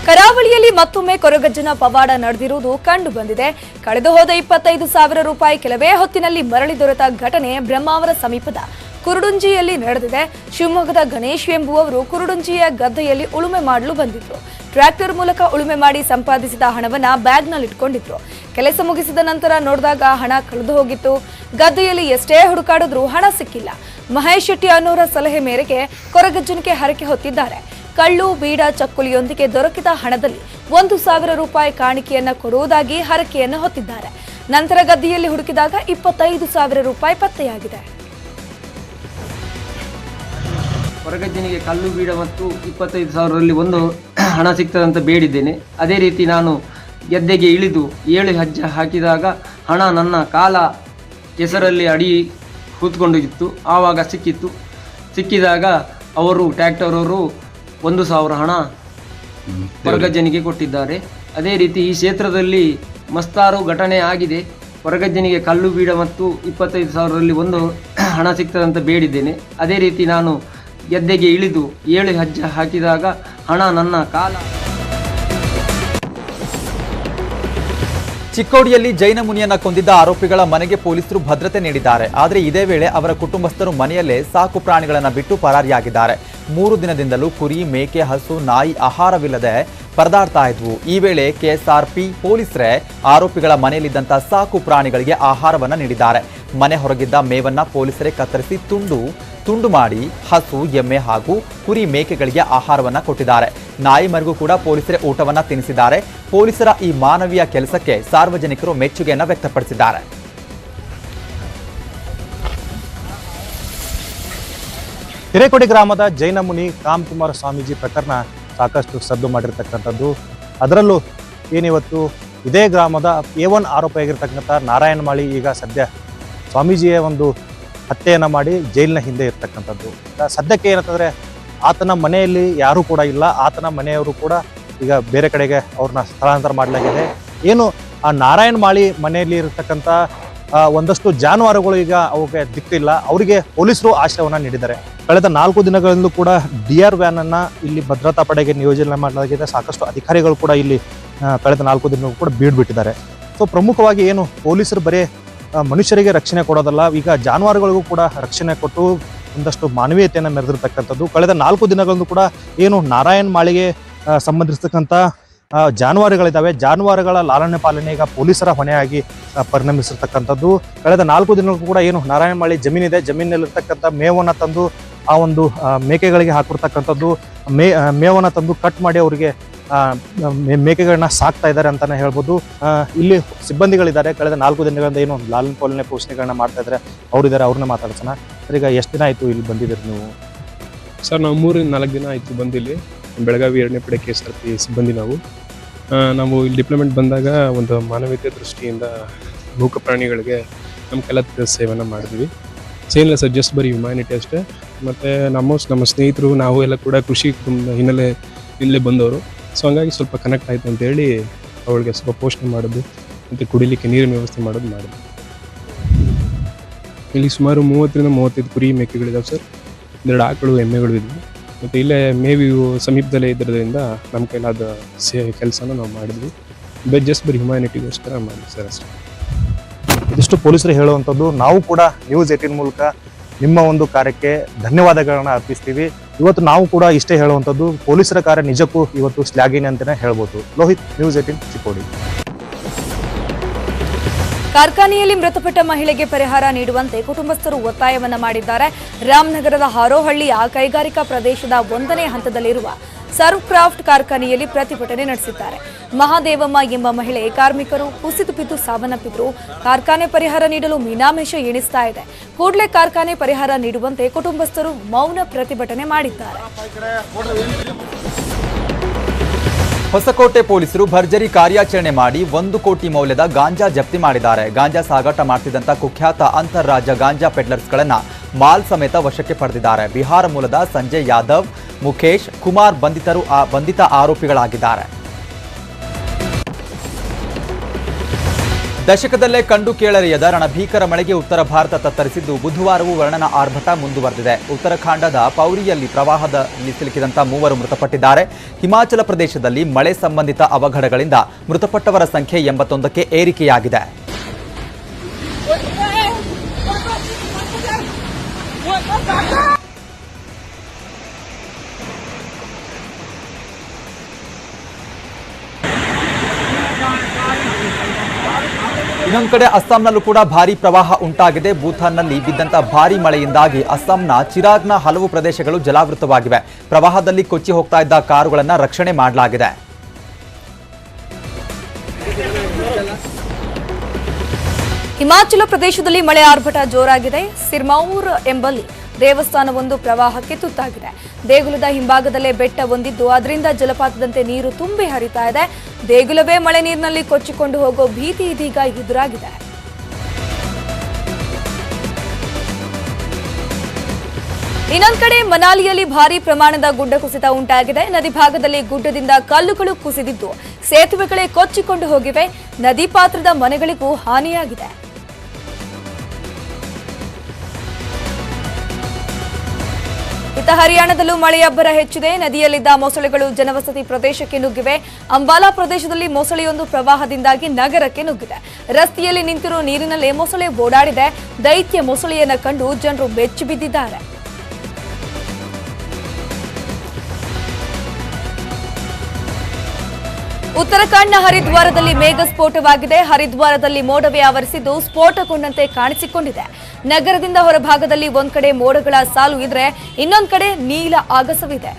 ಕರಾವಳಿಯಲ್ಲಿ ಮತ್ತೊಮ್ಮೆ ಕೊರಗಜ್ಜನ ಪವಾಡ ನಡೆದಿರುವುದು ಕಂಡು ಬಂದಿದೆ. ಕಳೆದು ಹೋದ ಇಪ್ಪತ್ತೈದು ಸಾವಿರ ರೂಪಾಯಿ ಕೆಲವೇ ಹೊತ್ತಿನಲ್ಲಿ ಮರಳಿ ದೊರೆತ ಘಟನೆ ಬ್ರಹ್ಮಾವರ ಸಮೀಪದ ಕುರುಡುಂಜಿಯಲ್ಲಿ ನಡೆದಿದೆ. ಶಿವಮೊಗ್ಗದ ಗಣೇಶ್ ಎಂಬುವವರು ಕುರುಡುಂಜಿಯ ಗದ್ದೆಯಲ್ಲಿ ಉಳುಮೆ ಮಾಡಲು ಬಂದಿದ್ರು. ಟ್ರ್ಯಾಕ್ಟರ್ ಮೂಲಕ ಉಳುಮೆ ಮಾಡಿ ಸಂಪಾದಿಸಿದ ಹಣವನ್ನ ಬ್ಯಾಗ್ನಲ್ಲಿ ಇಟ್ಕೊಂಡಿದ್ರು ಕೆಲಸ ಮುಗಿಸಿದ ನಂತರ ನೋಡಿದಾಗ ಹಣ ಕಳೆದು ಹೋಗಿತ್ತು. ಗದ್ದೆಯಲ್ಲಿ ಎಷ್ಟೇ ಹುಡುಕಾಡಿದ್ರೂ ಹಣ ಸಿಕ್ಕಿಲ್ಲ. ಮಹೇಶ್ ಶೆಟ್ಟಿ ಅನ್ನೋರ ಸಲಹೆ ಮೇರೆಗೆ ಕೊರಗಜ್ಜನಿಗೆ ಹರಕೆ ಹೊತ್ತಿದ್ದಾರೆ. ಕಳ್ಳು, ಬೀಡ, ಚಕ್ಕುಲಿಯೊಂದಿಗೆ ದೊರಕಿದ ಹಣದಲ್ಲಿ ಒಂದು ಸಾವಿರ ರೂಪಾಯಿ ಕಾಣಿಕೆಯನ್ನ ಕೊಡುವುದಾಗಿ ಹರಕೆಯನ್ನು ಹೊತ್ತಿದ್ದಾರೆ. ನಂತರ ಗದ್ದೆಯಲ್ಲಿ ಹುಡುಕಿದಾಗ ಇಪ್ಪತ್ತೈದು ಸಾವಿರ ರೂಪಾಯಿ ಪತ್ತೆಯಾಗಿದೆ. ಹೊರಗಜ್ಜನಿಗೆ ಕಲ್ಲು, ಬೀಡ ಮತ್ತು ಇಪ್ಪತ್ತೈದು ಸಾವಿರದಲ್ಲಿ ಒಂದು ಹಣ ಸಿಗ್ತದಂತ ಬೇಡಿದ್ದೇನೆ. ಅದೇ ರೀತಿ ನಾನು ಗೆದ್ದೆಗೆ ಇಳಿದು ಏಳು ಹೆಜ್ಜೆ ಹಾಕಿದಾಗ ಹಣ ನನ್ನ ಕಾಲ ಕೆಸರಲ್ಲಿ ಅಡಿ ಕೂತ್ಕೊಂಡಿತ್ತು. ಆವಾಗ ಸಿಕ್ಕಿತ್ತು. ಸಿಕ್ಕಿದಾಗ ಅವರು ಟ್ಯಾಕ್ಟರವರು ಒಂದು ಸಾವಿರ ಹಣ ಹೊರಗಜ್ಜನಿಗೆ ಕೊಟ್ಟಿದ್ದಾರೆ. ಅದೇ ರೀತಿ ಈ ಕ್ಷೇತ್ರದಲ್ಲಿ ಮಸ್ತಾರು ಘಟನೆ ಆಗಿದೆ. ಹೊರಗಜ್ಜನಿಗೆ ಕಲ್ಲು, ಬೀಡ ಮತ್ತು ಇಪ್ಪತ್ತೈದು ಸಾವಿರದಲ್ಲಿ ಒಂದು ಹಣ ಸಿಗ್ತದಂತ ಬೇಡಿದ್ದೇನೆ. ಅದೇ ರೀತಿ ನಾನು ಗೆದ್ದೆಗೆ ಇಳಿದು ಏಳು ಹಜ್ಜೆ ಹಾಕಿದಾಗ ಹಣ ನನ್ನ ಕಾಲ. ಚಿಕ್ಕೋಡಿಯಲ್ಲಿ ಜೈನ ಮುನಿಯನ್ನ ಕೊಂದಿದ್ದ ಆರೋಪಿಗಳ ಮನೆಗೆ ಪೊಲೀಸರು ಭದ್ರತೆ ನೀಡಿದ್ದಾರೆ. ಆದರೆ ಇದೇ ವೇಳೆ ಅವರ ಕುಟುಂಬಸ್ಥರು ಮನೆಯಲ್ಲೇ ಸಾಕು ಪ್ರಾಣಿಗಳನ್ನು ಬಿಟ್ಟು ಪರಾರಿಯಾಗಿದ್ದಾರೆ. ಮೂರು ದಿನದಿಂದಲೂ ಕುರಿ, ಮೇಕೆ, ಹಸು, ನಾಯಿ ಆಹಾರವಿಲ್ಲದೆ ಪರದಾಡ್ತಾ ಇದ್ವು. ಈ ವೇಳೆ ಕೆಎಸ್ಆರ್ಪಿ ಪೊಲೀಸರೇ ಆರೋಪಿಗಳ ಮನೆಯಲ್ಲಿದ್ದಂಥ ಸಾಕು ಪ್ರಾಣಿಗಳಿಗೆ ಆಹಾರವನ್ನ ನೀಡಿದ್ದಾರೆ. ಮನೆ ಹೊರಗಿದ್ದ ಮೇವನ್ನ ಪೊಲೀಸರೇ ಕತ್ತರಿಸಿ ತುಂಡು ತುಂಡು ಮಾಡಿ ಹಸು, ಎಮ್ಮೆ ಹಾಗೂ ಕುರಿ ಮೇಕೆಗಳಿಗೆ ಆಹಾರವನ್ನ ಕೊಟ್ಟಿದ್ದಾರೆ. ನಾಯಿ ಮರಿಗೂ ಕೂಡ ಪೊಲೀಸರೇ ಊಟವನ್ನ ತಿನ್ನಿಸಿದ್ದಾರೆ. ಪೊಲೀಸರ ಈ ಮಾನವೀಯ ಕೆಲಸಕ್ಕೆ ಸಾರ್ವಜನಿಕರು ಮೆಚ್ಚುಗೆಯನ್ನು ವ್ಯಕ್ತಪಡಿಸಿದ್ದಾರೆ. ಹಿರೇಕೊಡಿ ಗ್ರಾಮದ ಜೈನಮುನಿ ರಾಮ್ಕುಮಾರ ಸ್ವಾಮೀಜಿ ಪ್ರಕರಣ ಸಾಕಷ್ಟು ಸದ್ದು ಮಾಡಿರ್ತಕ್ಕಂಥದ್ದು. ಅದರಲ್ಲೂ ಏನಿವತ್ತು, ಇದೇ ಗ್ರಾಮದ ಎ ಒನ್ ಆರೋಪಿಯಾಗಿರ್ತಕ್ಕಂಥ ನಾರಾಯಣ ಮಾಳಿ ಈಗ ಸದ್ಯ ಸ್ವಾಮೀಜಿಯ ಒಂದು ಹತ್ಯೆಯನ್ನು ಮಾಡಿ ಜೈಲಿನ ಹಿಂದೆ ಇರ್ತಕ್ಕಂಥದ್ದು. ಸದ್ಯಕ್ಕೆ ಏನಂತಂದರೆ ಆತನ ಮನೆಯಲ್ಲಿ ಯಾರೂ ಕೂಡ ಇಲ್ಲ. ಆತನ ಮನೆಯವರು ಕೂಡ ಈಗ ಬೇರೆ ಕಡೆಗೆ ಅವ್ರನ್ನ ಸ್ಥಳಾಂತರ ಮಾಡಲಾಗಿದೆ. ಏನು ಆ ನಾರಾಯಣ ಮಾಳಿ ಮನೆಯಲ್ಲಿ ಇರತಕ್ಕಂಥ ಒಂದಷ್ಟು ಜಾನುವಾರುಗಳು ಈಗ ಅವಕ್ಕೆ ದಿಕ್ಕಿಲ್ಲ ಅವರಿಗೆ ಪೊಲೀಸರು ಆಶ್ರಯವನ್ನು ನೀಡಿದ್ದಾರೆ. ಕಳೆದ ನಾಲ್ಕು ದಿನಗಳಿಂದಲೂ ಕೂಡ ಡಿ ಆರ್ ವ್ಯಾನ್ ಅನ್ನ ಇಲ್ಲಿ ಭದ್ರತಾ ಪಡೆಗೆ ನಿಯೋಜನೆ ಮಾಡಲಾಗಿದೆ. ಸಾಕಷ್ಟು ಅಧಿಕಾರಿಗಳು ಕೂಡ ಇಲ್ಲಿ ಕಳೆದ ನಾಲ್ಕು ದಿನಗಳು ಕೂಡ ಬೀಡ್ಬಿಟ್ಟಿದ್ದಾರೆ ಸೊ, ಪ್ರಮುಖವಾಗಿ ಏನು ಪೊಲೀಸರು ಬರೀ ಮನುಷ್ಯರಿಗೆ ರಕ್ಷಣೆ ಕೊಡೋದಲ್ಲ, ಈಗ ಜಾನುವಾರುಗಳಿಗೂ ಕೂಡ ರಕ್ಷಣೆ ಕೊಟ್ಟು ಒಂದಷ್ಟು ಮಾನವೀಯತೆಯನ್ನು ಮೆರೆದಿರ್ತಕ್ಕಂಥದ್ದು. ಕಳೆದ ನಾಲ್ಕು ದಿನಗಳಲ್ಲೂ ಕೂಡ ಏನು ನಾರಾಯಣ್ ಮಾಳಿಗೆ ಸಂಬಂಧಿಸತಕ್ಕಂಥ ಜಾನುವಾರುಗಳಿದ್ದಾವೆ ಜಾನುವಾರುಗಳ ಲಾಲನೆ ಪಾಲನೆ ಈಗ ಪೊಲೀಸರ ಹೊಣೆಯಾಗಿ ಪರಿಣಮಿಸಿರ್ತಕ್ಕಂಥದ್ದು. ಕಳೆದ ನಾಲ್ಕು ದಿನಕ್ಕೂ ಕೂಡ ಏನು ನಾರಾಯಣ ಮಾಳಿ ಜಮೀನಿದೆ. ಜಮೀನಲ್ಲಿರ್ತಕ್ಕಂಥ ಮೇವನ್ನು ತಂದು ಆ ಒಂದು ಮೇಕೆಗಳಿಗೆ ಹಾಕಿರ್ತಕ್ಕಂಥದ್ದು ಮೇ ಮೇವನ್ನು ತಂದು ಕಟ್ ಮಾಡಿ ಅವರಿಗೆ ಮೇಕೆಗಳನ್ನ ಸಾಕ್ತಾ ಇದ್ದಾರೆ ಅಂತಾನೆ ಹೇಳ್ಬೋದು. ಇಲ್ಲಿ ಸಿಬ್ಬಂದಿಗಳಿದ್ದಾರೆ. ಕಳೆದ ನಾಲ್ಕು ದಿನಗಳಿಂದ ಏನು ಲಾಲನ್ ಪಾಲನೆ ಪೋಷಣೆಗಳನ್ನ ಮಾಡ್ತಾ ಇದ್ದಾರೆ. ಅವರಿದ್ದಾರೆ, ಅವ್ರನ್ನ ಮಾತಾಡ್ಸೋಣ. ಸರ್, ಈಗ ಎಷ್ಟು ದಿನ ಆಯಿತು ಇಲ್ಲಿ ಬಂದಿದ್ದೀರಿ ನೀವು? ಸರ್, ನಾವು ಮೂರಿಂದ ನಾಲ್ಕು ದಿನ ಆಯಿತು ಬಂದಿಲ್ಲಿ. ಬೆಳಗಾವಿ ಎರಡನೇ ಪಡೆ ಕೆ ಎಸ್ ಆರ್ ಪಿ ಸಿಬ್ಬಂದಿ ನಾವು. ನಾವು ಇಲ್ಲಿ ಡಿಪ್ಲೊಮೆಂಟ್ ಬಂದಾಗ ಒಂದು ಮಾನವೀಯತೆ ದೃಷ್ಟಿಯಿಂದ ಭೂಕ ಪ್ರಾಣಿಗಳಿಗೆ ನಮ್ಮ ಕೆಲ ಸೇವೆಯನ್ನು ಮಾಡಿದ್ವಿ. ಸೇನಿಲ್ಲ ಸರ್ ಜಸ್ಟ್ ಬರೀ ಹ್ಯುಮ್ಯಾನಿಟಿ ಅಷ್ಟೇ. ಮತ್ತು ನಮ್ಮ ನಮ್ಮ ಸ್ನೇಹಿತರು, ನಾವು ಎಲ್ಲ ಕೂಡ ಕೃಷಿ ಹಿನ್ನೆಲೆ ಇಲ್ಲೇ ಬಂದವರು. ಸೊ ಹಂಗಾಗಿ ಸ್ವಲ್ಪ ಕನೆಕ್ಟ್ ಆಯಿತು ಅಂತೇಳಿ ಅವಳಿಗೆ ಸ್ವಲ್ಪ ಪೋಷಣೆ ಮಾಡೋದು ಮತ್ತು ಕುಡಿಲಿಕ್ಕೆ ನೀರಿನ ವ್ಯವಸ್ಥೆ ಮಾಡೋದು ಮಾಡಿದ್ವಿ. ಇಲ್ಲಿ ಸುಮಾರು ಮೂವತ್ತರಿಂದ ಮೂವತ್ತೈದು ಕುರಿ ಮೇಕೆಗಳಿದ್ದಾವೆ ಸರ್. ಎರಡು ಆಕಳು, ಎಮ್ಮೆಗಳು ಇದ್ವು. ಮತ್ತು ಇಲ್ಲೇ ಮೇವಿ ಸಮೀಪದಲ್ಲೇ ಇದ್ದಿರೋದ್ರಿಂದ ನಮ್ಮ ಕೈಲಾದ ಸೇ, ಕೆಲಸನ ನಾವು ಮಾಡಿದ್ವಿ. ಬಟ್ ಜಸ್ಟ್ ಬರೀ ಹ್ಯುಮ್ಯಾನಿಟಿಗೋಸ್ಕರ ಮಾಡಿದ್ವಿ ಸರ್ ಅಷ್ಟೇ. ಇದಿಷ್ಟು ಪೊಲೀಸರು ಹೇಳುವಂಥದ್ದು, ನಾವು ಕೂಡ ನ್ಯೂಸ್ ಏಟಿನ್ ಮೂಲಕ ನಿಮ್ಮ ಒಂದು ಕಾರ್ಯಕ್ಕೆ ಧನ್ಯವಾದಗಳನ್ನು ಅರ್ಪಿಸ್ತೀವಿ. ಇವತ್ತು ನಾವು ಕೂಡ ಇಷ್ಟೇ ಹೇಳುವಂಥದ್ದು, ಪೊಲೀಸರ ಕಾರ್ಯ ನಿಜಕ್ಕೂ ಇವತ್ತು ಶ್ಲಾಘಿನಿ ಅಂತಲೇ ಹೇಳ್ಬೋದು. Lohith news eighteen Chikkodi. ಕಾರ್ಖಾನೆಯಲ್ಲಿ ಮೃತಪಟ್ಟ ಮಹಿಳೆಗೆ ಪರಿಹಾರ ನೀಡುವಂತೆ ಕುಟುಂಬಸ್ಥರು ಒತ್ತಾಯವನ್ನ ಮಾಡಿದ್ದಾರೆ. ರಾಮನಗರದ ಹಾರೋಹಳ್ಳಿಯ ಕೈಗಾರಿಕಾ ಪ್ರದೇಶದ ಒಂದನೇ ಹಂತದಲ್ಲಿರುವ ಸರ್ವ್ ಕ್ರಾಫ್ಟ್ ಕಾರ್ಖಾನೆಯಲ್ಲಿ ಪ್ರತಿಭಟನೆ ನಡೆಸಿದ್ದಾರೆ. ಮಹಾದೇವಮ್ಮ ಎಂಬ ಮಹಿಳೆ ಕಾರ್ಮಿಕರು ಕುಸಿದು ಬಿದ್ದು ಸಾವನ್ನಪ್ಪಿದ್ರು. ಕಾರ್ಖಾನೆ ಪರಿಹಾರ ನೀಡಲು ಮೀನಾಮೇಷ ಎಣಿಸ್ತಾ ಇದೆ. ಕೂಡಲೇ ಕಾರ್ಖಾನೆ ಪರಿಹಾರ ನೀಡುವಂತೆ ಕುಟುಂಬಸ್ಥರು ಮೌನ ಪ್ರತಿಭಟನೆ ಮಾಡಿದ್ದಾರೆ. ಹೊಸಕೋಟೆ ಪೊಲೀಸರು ಭರ್ಜರಿ ಕಾರ್ಯಾಚರಣೆ ಮಾಡಿ ಒಂದು ಕೋಟಿ ಮೌಲ್ಯದ ಗಾಂಜಾ ಜಪ್ತಿ ಮಾಡಿದ್ದಾರೆ. ಗಾಂಜಾ ಸಾಗಾಟ ಮಾಡ್ತಿದ್ದಂಥ ಕುಖ್ಯಾತ ಅಂತಾರಾಜ್ಯ ಗಾಂಜಾ ಪೆಡ್ಲರ್ಸ್ಗಳನ್ನು ಮಾಲ್ ಸಮೇತ ವಶಕ್ಕೆ ಪಡೆದಿದ್ದಾರೆ. ಬಿಹಾರ ಮೂಲದ ಸಂಜಯ್ ಯಾದವ್, ಮುಖೇಶ್ ಕುಮಾರ್ ಬಂಧಿತರು ಬಂಧಿತ ಆರೋಪಿಗಳಾಗಿದ್ದಾರೆ. ದಶಕದಲ್ಲೇ ಕಂಡು ಕೇಳರಿಯದ ರಣಭೀಕರ ಮಳೆಗೆ ಉತ್ತರ ಭಾರತ ತತ್ತರಿಸಿದ್ದು ಬುಧವಾರವೂ ವರ್ಣನ ಆರ್ಭಟ ಮುಂದುವರೆದಿದೆ ಉತ್ತರಾಖಂಡದ ಪೌರಿಯಲ್ಲಿ ಪ್ರವಾಹದಲ್ಲಿ ಸಿಲುಕಿದಂತ ಮೂವರು ಮೃತಪಟ್ಟಿದ್ದಾರೆ ಹಿಮಾಚಲ ಪ್ರದೇಶದಲ್ಲಿ ಮಳೆ ಸಂಬಂಧಿತ ಅವಘಡಗಳಿಂದ ಮೃತಪಟ್ಟವರ ಸಂಖ್ಯೆ ಎಂಬತ್ತೊಂದಕ್ಕೆ ಏರಿಕೆಯಾಗಿದೆ ಇನ್ನೊಂದು ಕಡೆ ಅಸ್ಸಾಂನಲ್ಲೂ ಕೂಡ ಭಾರಿ ಪ್ರವಾಹ ಉಂಟಾಗಿದೆ. ಭೂತಾನ್ನಲ್ಲಿ ಬಿದ್ದಂತ ಭಾರಿ ಮಳೆಯಿಂದಾಗಿ ಅಸ್ಸಾಂನ ಚಿರಾಗ್ನ ಹಲವು ಪ್ರದೇಶಗಳು ಜಲಾವೃತವಾಗಿವೆ. ಪ್ರವಾಹದಲ್ಲಿ ಕೊಚ್ಚಿ ಹೋಗ್ತಾ ಇದ್ದ ಕಾರುಗಳನ್ನು ರಕ್ಷಣೆ ಮಾಡಲಾಗಿದೆ. ಹಿಮಾಚಲ ಪ್ರದೇಶದಲ್ಲಿ ಮಳೆ ಆರ್ಭಟ ಜೋರಾಗಿದೆ. ಸಿರ್ಮೌರ್ ಎಂಬಲ್ಲಿ ದೇವಸ್ಥಾನವೊಂದು ಪ್ರವಾಹಕ್ಕೆ ತುತ್ತಾಗಿದೆ. ದೇಗುಲದ ಹಿಂಭಾಗದಲ್ಲೇ ಬೆಟ್ಟ ಹೊಂದಿದ್ದು ಅದರಿಂದ ಜಲಪಾತದಂತೆ ನೀರು ತುಂಬಿ ಹರಿತಾ ಇದೆ. ದೇಗುಲವೇ ಮಳೆ ನೀರಿನಲ್ಲಿ ಕೊಚ್ಚಿಕೊಂಡು ಹೋಗೋ ಭೀತಿ ಇದೀಗ ಎದುರಾಗಿದೆ. ಇನ್ನೊಂದು ಕಡೆ ಮನಾಲಿಯಲ್ಲಿ ಭಾರಿ ಪ್ರಮಾಣದ ಗುಡ್ಡ ಕುಸಿತ ಉಂಟಾಗಿದೆ. ನದಿ ಭಾಗದಲ್ಲಿ ಗುಡ್ಡದಿಂದ ಕಲ್ಲುಗಳು ಕುಸಿದಿದ್ದು, ಸೇತುವೆಗಳೇ ಕೊಚ್ಚಿಕೊಂಡು ಹೋಗಿವೆ. ನದಿ ಪಾತ್ರದ ಮನೆಗಳಿಗೂ ಹಾನಿಯಾಗಿದೆ. ಇತ್ತ ಹರಿಯಾಣದಲ್ಲೂ ಮಳೆಯ ಅಬ್ಬರ ಹೆಚ್ಚಿದೆ. ನದಿಯಲ್ಲಿದ್ದ ಮೊಸಳೆಗಳು ಜನವಸತಿ ಪ್ರದೇಶಕ್ಕೆ ನುಗ್ಗಿವೆ. ಅಂಬಾಲಾ ಪ್ರದೇಶದಲ್ಲಿ ಮೊಸಳೆಯೊಂದು ಪ್ರವಾಹದಿಂದಾಗಿ ನಗರಕ್ಕೆ ನುಗ್ಗಿದೆ. ರಸ್ತೆಯಲ್ಲಿ ನಿಂತಿರುವ ನೀರಿನಲ್ಲೇ ಮೊಸಳೆ ಓಡಾಡಿದೆ. ದೈತ್ಯ ಮೊಸಳೆಯನ್ನ ಕಂಡು ಜನರು ಬೆಚ್ಚಿ ಬಿದ್ದಿದ್ದಾರೆ. ಉತ್ತರಾಖಂಡ್ನ ಹರಿದ್ವಾರದಲ್ಲಿ ಮೇಘ ಸ್ಫೋಟವಾಗಿದೆ ಹರಿದ್ವಾರದಲ್ಲಿ ಮೋಡವೇ ಆವರಿಸಿದ್ದು ಸ್ಫೋಟಗೊಂಡಂತೆ ಕಾಣಿಸಿಕೊಂಡಿದೆ. ನಗರದಿಂದ ಹೊರಭಾಗದಲ್ಲಿ ಒಂದ್ ಕಡೆ ಮೋಡಗಳ ಸಾಲು ಇದ್ರೆ ಇನ್ನೊಂದ್ ಕಡೆ ನೀಲ ಆಗಸವಿದೆ.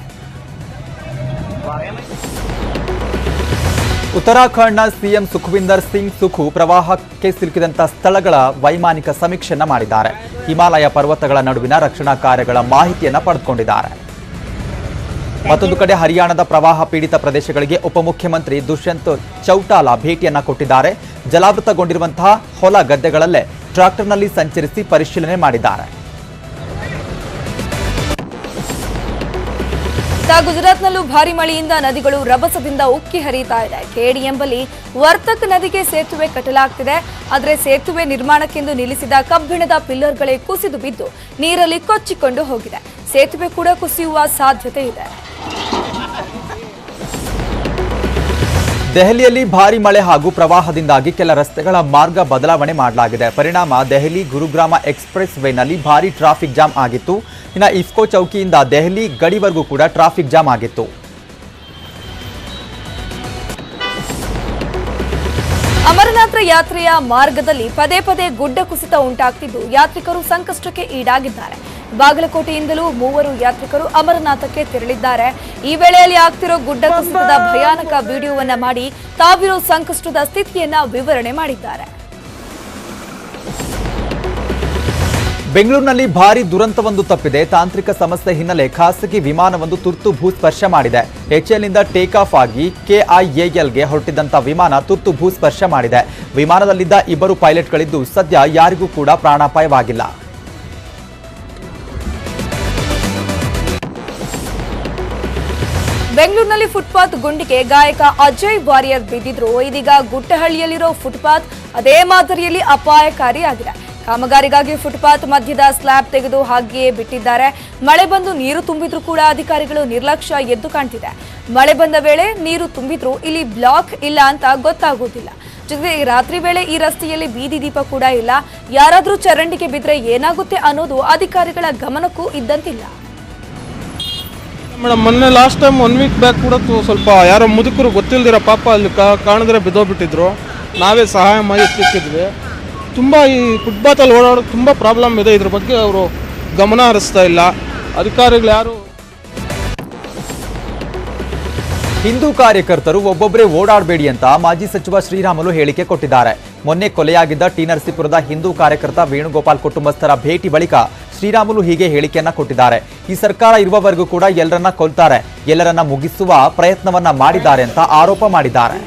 ಉತ್ತರಾಖಂಡ್ನ ಸಿಎಂ ಸುಖವಿಂದರ್ ಸಿಂಗ್ ಸುಖು ಪ್ರವಾಹಕ್ಕೆ ಸಿಲುಕಿದಂತಹ ಸ್ಥಳಗಳ ವೈಮಾನಿಕ ಸಮೀಕ್ಷೆಯನ್ನ ಮಾಡಿದ್ದಾರೆ. ಹಿಮಾಲಯ ಪರ್ವತಗಳ ನಡುವಿನ ರಕ್ಷಣಾ ಕಾರ್ಯಗಳ ಮಾಹಿತಿಯನ್ನ ಪಡೆದುಕೊಂಡಿದ್ದಾರೆ. ಮತ್ತೊಂದು ಕಡೆ ಹರಿಯಾಣದ ಪ್ರವಾಹ ಪೀಡಿತ ಪ್ರದೇಶಗಳಿಗೆ ಉಪಮುಖ್ಯಮಂತ್ರಿ ದುಷ್ಯಂತ್ ಚೌಟಾಲಾ ಭೇಟಿಯನ್ನ ಕೊಟ್ಟಿದ್ದಾರೆ. ಜಲಾವೃತಗೊಂಡಿರುವಂತಹ ಹೊಲ ಗದ್ದೆಗಳಲ್ಲೇ ಟ್ರಾಕ್ಟರ್ನಲ್ಲಿ ಸಂಚರಿಸಿ ಪರಿಶೀಲನೆ ಮಾಡಿದ್ದಾರೆ. ಗುಜರಾತ್ನಲ್ಲೂ ಭಾರಿ ಮಳೆಯಿಂದ ನದಿಗಳು ರಭಸದಿಂದ ಉಕ್ಕಿ ಹರಿಯುತ್ತಾ ಇದೆ. ಕೇಡಿ ಎಂಬಲ್ಲಿ ವರ್ತಕ್ ನದಿಗೆ ಸೇತುವೆ ಕಟ್ಟಲಾಗ್ತಿದೆ. ಆದರೆ ಸೇತುವೆ ನಿರ್ಮಾಣಕ್ಕೆಂದು ನಿಲ್ಲಿಸಿದ ಕಬ್ಬಿಣದ ಪಿಲ್ಲರ್ಗಳೇ ಕುಸಿದು ಬಿದ್ದು ನೀರಲ್ಲಿ ಕೊಚ್ಚಿಕೊಂಡು ಹೋಗಿದೆ. ಸೇತುವೆ ಕೂಡ ಕುಸಿಯುವ ಸಾಧ್ಯತೆ ಇದೆ. ದೆಹಲಿಯಲ್ಲಿ ಭಾರಿ ಮಳೆ ಹಾಗೂ ಪ್ರವಾಹದಿಂದಾಗಿ ಕೆಲ ರಸ್ತೆಗಳ ಮಾರ್ಗ ಬದಲಾವಣೆ ಮಾಡಲಾಗಿದೆ. ಪರಿಣಾಮ ದೆಹಲಿ ಗುರುಗ್ರಾಮ ಎಕ್ಸ್ಪ್ರೆಸ್ ವೇನಲ್ಲಿ ಭಾರಿ ಟ್ರಾಫಿಕ್ ಜಾಮ್ ಆಗಿತ್ತು. ಇನ್ನು ಇಫ್ಕೋ ಚೌಕಿಯಿಂದ ದೆಹಲಿ ಗಡಿವರೆಗೂ ಕೂಡ ಟ್ರಾಫಿಕ್ ಜಾಮ್ ಆಗಿತ್ತು. ಅಮರನಾಥ ಯಾತ್ರೆಯ ಮಾರ್ಗದಲ್ಲಿ ಪದೇ ಪದೇ ಗುಡ್ಡ ಕುಸಿತ ಉಂಟಾಗ್ತಿದ್ದು ಯಾತ್ರಿಕರು ಸಂಕಷ್ಟಕ್ಕೆ ಈಡಾಗಿದ್ದಾರೆ. ಬಾಗಲಕೋಟೆಯಿಂದಲೂ ಮೂವರು ಯಾತ್ರಿಕರು ಅಮರನಾಥಕ್ಕೆ ತೆರಳಿದ್ದಾರೆ. ಈ ವೇಳೆಯಲ್ಲಿ ಆಗ್ತಿರೋ ಗುಡ್ಡ ಕುಸಿತದ ಭಯಾನಕ ವಿಡಿಯೋವನ್ನ ಮಾಡಿ ತಾವಿರೋ ಸಂಕಷ್ಟದ ಸ್ಥಿತಿಯನ್ನ ವಿವರಣೆ ಮಾಡಿದ್ದಾರೆ. ಬೆಂಗಳೂರಿನಲ್ಲಿ ಭಾರಿ ದುರಂತವೊಂದು ತಪ್ಪಿದೆ. ತಾಂತ್ರಿಕ ಸಮಸ್ಯೆ ಹಿನ್ನೆಲೆ ಖಾಸಗಿ ವಿಮಾನವೊಂದು ತುರ್ತು ಭೂಸ್ಪರ್ಶ ಮಾಡಿದೆ. ಎಚ್ಎಲ್ನಿಂದ ಟೇಕ್ ಆಫ್ ಆಗಿ ಕೆಐಎಎಲ್ಗೆ ಹೊರಟಿದ್ದಂತ ವಿಮಾನ ತುರ್ತು ಭೂಸ್ಪರ್ಶ ಮಾಡಿದೆ. ವಿಮಾನದಲ್ಲಿದ್ದ ಇಬ್ಬರು ಪೈಲಟ್ಗಳಿದ್ದು ಸದ್ಯ ಯಾರಿಗೂ ಕೂಡ ಪ್ರಾಣಾಪಾಯವಾಗಿಲ್ಲ. ಬೆಂಗಳೂರಿನಲ್ಲಿ ಫುಟ್ಪಾತ್ ಗುಂಡಿಗೆ ಗಾಯಕ ಅಜಯ್ ವಾರಿಯರ್ ಬಿದ್ದಿದ್ರು. ಇದೀಗ ಗುಟ್ಟಹಳ್ಳಿಯಲ್ಲಿರೋ ಫುಟ್ಪಾತ್ ಅದೇ ಮಾದರಿಯಲ್ಲಿ ಅಪಾಯಕಾರಿಯಾಗಿದೆ. ಕಾಮಗಾರಿಗಾಗಿ ಫುಟ್ಪಾತ್ ಮಧ್ಯದ ಸ್ಲ್ಯಾಬ್ ತೆಗೆದು ಹಾಗೆಯೇ ಬಿಟ್ಟಿದ್ದಾರೆ. ಮಳೆ ಬಂದು ನೀರು ತುಂಬಿದ್ರೂ ಕೂಡ ಅಧಿಕಾರಿಗಳು ನಿರ್ಲಕ್ಷ್ಯ ಎದ್ದು ಕಾಣ್ತಿದೆ. ಮಳೆ ಬಂದ ವೇಳೆ ನೀರು ತುಂಬಿದ್ರು ಇಲ್ಲಿ ಬ್ಲಾಕ್ ಇಲ್ಲ ಅಂತ ಗೊತ್ತಾಗೋದಿಲ್ಲ ಜೊತೆಗೆ ರಾತ್ರಿ ವೇಳೆ ಈ ರಸ್ತೆಯಲ್ಲಿ ಬೀದಿ ದೀಪ ಕೂಡ ಇಲ್ಲ. ಯಾರಾದರೂ ಚರಂಡಿಗೆ ಬಿದ್ದರೆ ಏನಾಗುತ್ತೆ ಅನ್ನೋದು ಅಧಿಕಾರಿಗಳ ಗಮನಕ್ಕೂ ಇದ್ದಂತಿಲ್ಲ. ಮೇಡಮ್, ಮೊನ್ನೆ last time one week back ಕೂಡ ಸ್ವಲ್ಪ ಯಾರೋ ಮುದುಕರು ಗೊತ್ತಿಲ್ದಿರೋ ಪಾಪ ಅಲ್ಲಿ ಕಾ ಕಾಣಿದ್ರೆ ಬಿದ್ದೋಗ್ಬಿಟ್ಟಿದ್ರು. ನಾವೇ ಸಹಾಯ ಮಾಡಿ ಎತ್ತಿಕ್ಕಿದ್ವಿ ತುಂಬ ಈ ಫುಟ್ಬಾತಲ್ಲಿ ಓಡಾಡೋಕೆ ತುಂಬ ಪ್ರಾಬ್ಲಮ್ ಇದೆ. ಇದ್ರ ಬಗ್ಗೆ ಅವರು ಗಮನ ಹರಿಸ್ತಾ ಇಲ್ಲ. ಅಧಿಕಾರಿಗಳು ಯಾರು? ಹಿಂದೂ ಕಾರ್ಯಕರ್ತರು ಒಬ್ಬೊಬ್ಬರೇ ಓಡಾಡಬೇಡಿ ಅಂತ ಮಾಜಿ ಸಚಿವ ಶ್ರೀರಾಮುಲು ಹೇಳಿಕೆ ಕೊಟ್ಟಿದ್ದಾರೆ. ಮೊನ್ನೆ ಕೊಲೆಯಾಗಿದ್ದ ಟಿ ನರಸೀಪುರದ ಹಿಂದೂ ಕಾರ್ಯಕರ್ತ ವೇಣುಗೋಪಾಲ್ ಕುಟುಂಬಸ್ಥರ ಭೇಟಿ ಬಳಿಕ ಶ್ರೀರಾಮುಲು ಹೀಗೆ ಹೇಳಿಕೆಯನ್ನ ಕೊಟ್ಟಿದ್ದಾರೆ. ಈ ಸರ್ಕಾರ ಇರುವವರೆಗೂ ಕೂಡ ಎಲ್ಲರನ್ನ ಕೊಲ್ತಾರೆ. ಎಲ್ಲರನ್ನ ಮುಗಿಸುವ ಪ್ರಯತ್ನವನ್ನ ಮಾಡಿದ್ದಾರೆ ಅಂತ ಆರೋಪ ಮಾಡಿದ್ದಾರೆ.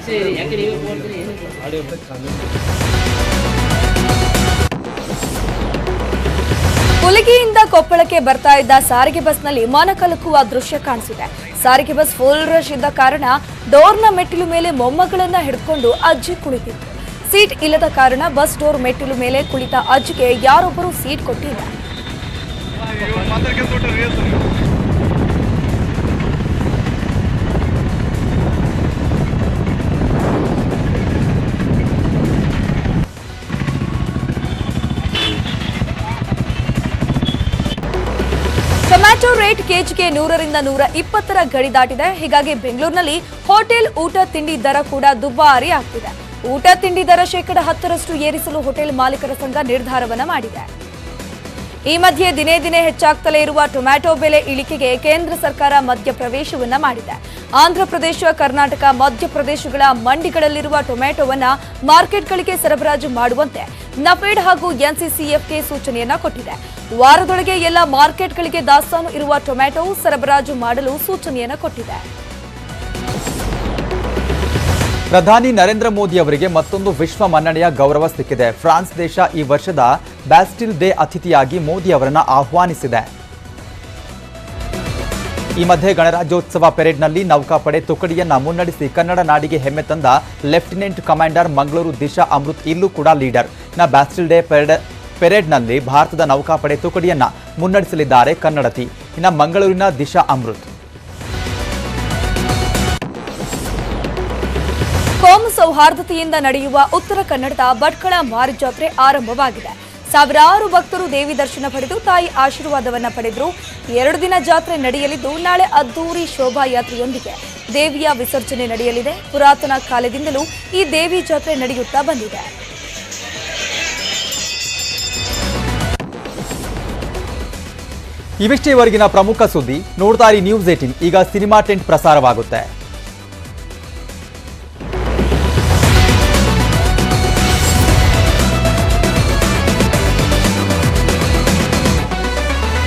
ಹುಲಿಗಿಯಿಂದ ಕೊಪ್ಪಳಕ್ಕೆ ಬರ್ತಾ ಇದ್ದ ಸಾರಿಗೆ ಬಸ್ನಲ್ಲಿ ಮೊನಕಲುಕುವ ದೃಶ್ಯ ಕಾಣಿಸಿದೆ. ಸಾರಿಗೆ ಬಸ್ ಫುಲ್ ರಶ್ ಇದ್ದ ಕಾರಣ ಡೋರ್ನ ಮೆಟ್ಟಿಲು ಮೇಲೆ ಮೊಮ್ಮಗಳನ್ನ ಹಿಡ್ಕೊಂಡು ಅಜ್ಜಿ ಕುಳಿತಿತ್ತು. ಸೀಟ್ ಇಲ್ಲದ ಕಾರಣ ಬಸ್ ಡೋರ್ ಮೆಟ್ಟಿಲು ಮೇಲೆ ಕುಳಿತ ಅಜ್ಜಿಗೆ ಯಾರೊಬ್ಬರು ಸೀಟ್ ಕೊಟ್ಟಿಲ್ಲ ಟೊಮ್ಯಾಟೊ ರೇಟ್ ಕೆಜಿಗೆ ನೂರರಿಂದ ನೂರ ಇಪ್ಪತ್ತರ ಗಡಿ ದಾಟಿದೆ. ಹೀಗಾಗಿ ಬೆಂಗಳೂರಿನಲ್ಲಿ ಹೋಟೆಲ್ ಊಟ ತಿಂಡಿ ದರ ಕೂಡ ದುಬಾರಿ ಆಗ್ತಿದೆ. ಊಟ ತಿಂಡಿ ದರ ಶೇಕಡ ಹತ್ತರಷ್ಟು ಏರಿಸಲು ಹೋಟೆಲ್ ಮಾಲೀಕರ ಸಂಘ ನಿರ್ಧಾರವನ್ನ ಮಾಡಿದೆ. ಈ ಮಧ್ಯೆ ದಿನೇ ದಿನೇ ಹೆಚ್ಚಾಗ್ತಲೇ ಇರುವ ಟೊಮ್ಯಾಟೊ ಬೆಲೆ ಇಳಿಕೆಗೆ ಕೇಂದ್ರ ಸರ್ಕಾರ ಮಧ್ಯಪ್ರವೇಶವನ್ನ ಮಾಡಿದೆ. ಆಂಧ್ರಪ್ರದೇಶ ಕರ್ನಾಟಕ, ಮಧ್ಯಪ್ರದೇಶಗಳ ಮಂಡಿಗಳಲ್ಲಿರುವ ಟೊಮ್ಯಾಟೊವನ್ನ ಮಾರ್ಕೆಟ್ಗಳಿಗೆ ಸರಬರಾಜು ಮಾಡುವಂತೆ ನಫೇಡ್ ಹಾಗೂ ಎನ್ಸಿಸಿಎಫ್ಗೆ ಸೂಚನೆಯನ್ನ ಕೊಟ್ಟಿದೆ. ವಾರದೊಳಗೆ ಎಲ್ಲ ಮಾರ್ಕೆಟ್ಗಳಿಗೆ ದಾಸ್ತಾನು ಇರುವ ಟೊಮ್ಯಾಟೊ ಸರಬರಾಜು ಮಾಡಲು ಸೂಚನೆಯನ್ನ ಕೊಟ್ಟಿದೆ. ಪ್ರಧಾನಿ ನರೇಂದ್ರ ಮೋದಿ ಅವರಿಗೆ ಮತ್ತೊಂದು ವಿಶ್ವ ಮನ್ನಣೆಯ ಗೌರವ ಸಿಕ್ಕಿದೆ. ಫ್ರಾನ್ಸ್ ದೇಶ ಈ ವರ್ಷದ ಬ್ಯಾಸ್ಟಿಲ್ ಡೇ ಅತಿಥಿಯಾಗಿ ಮೋದಿ ಅವರನ್ನು ಆಹ್ವಾನಿಸಿದೆ. ಈ ಮಧ್ಯೆ ಗಣರಾಜ್ಯೋತ್ಸವ ಪೆರೇಡ್ನಲ್ಲಿ ನೌಕಾಪಡೆ ತುಕಡಿಯನ್ನ ಮುನ್ನಡೆಸಿ ಕನ್ನಡ ನಾಡಿಗೆ ಹೆಮ್ಮೆ ತಂದ ಲೆಫ್ಟಿನೆಂಟ್ ಕಮಾಂಡರ್ ಮಂಗಳೂರು ದಿಶಾ ಅಮೃತ್ ಇಲ್ಲೂ ಕೂಡ ಲೀಡರ್. ನ ಬ್ಯಾಸ್ಟಿಲ್ ಡೇ ಪೆರೇಡ್, ಪೆರೇಡ್ನಲ್ಲಿ ಭಾರತದ ನೌಕಾಪಡೆ ತುಕಡಿಯನ್ನ ಮುನ್ನಡೆಸಲಿದ್ದಾರೆ ಕನ್ನಡತಿ. ಇನ್ನು ಮಂಗಳೂರಿನ ದಿಶಾ ಅಮೃತ್. ಕೋಮು ಸೌಹಾರ್ದತೆಯಿಂದ ನಡೆಯುವ ಉತ್ತರ ಕನ್ನಡದ ಭಟ್ಕಳ ಮಾರಿ ಜಾತ್ರೆ ಆರಂಭವಾಗಿದೆ. ಸಾವಿರಾರು ಭಕ್ತರು ದೇವಿ ದರ್ಶನ ಪಡೆದು ತಾಯಿ ಆಶೀರ್ವಾದವನ್ನ ಪಡೆದರು. ಎರಡು ದಿನ ಜಾತ್ರೆ ನಡೆಯಲಿದ್ದು ನಾಳೆ ಅದ್ದೂರಿ ಶೋಭಾಯಾತ್ರೆಯೊಂದಿಗೆ ದೇವಿಯ ವಿಸರ್ಜನೆ ನಡೆಯಲಿದೆ. ಪುರಾತನ ಕಾಲದಿಂದಲೂ ಈ ದೇವಿ ಜಾತ್ರೆ ನಡೆಯುತ್ತಾ ಬಂದಿದೆ. ಇವಿಷ್ಟೇವರೆಗಿನ ಪ್ರಮುಖ ಸುದ್ದಿ. ನೋಡ್ತಾ ಇರಿ ನ್ಯೂಸ್ ಏಟಿನ್ ಈಗ ಸಿನಿಮಾ ಟೆಂಟ್ ಪ್ರಸಾರವಾಗುತ್ತೆ.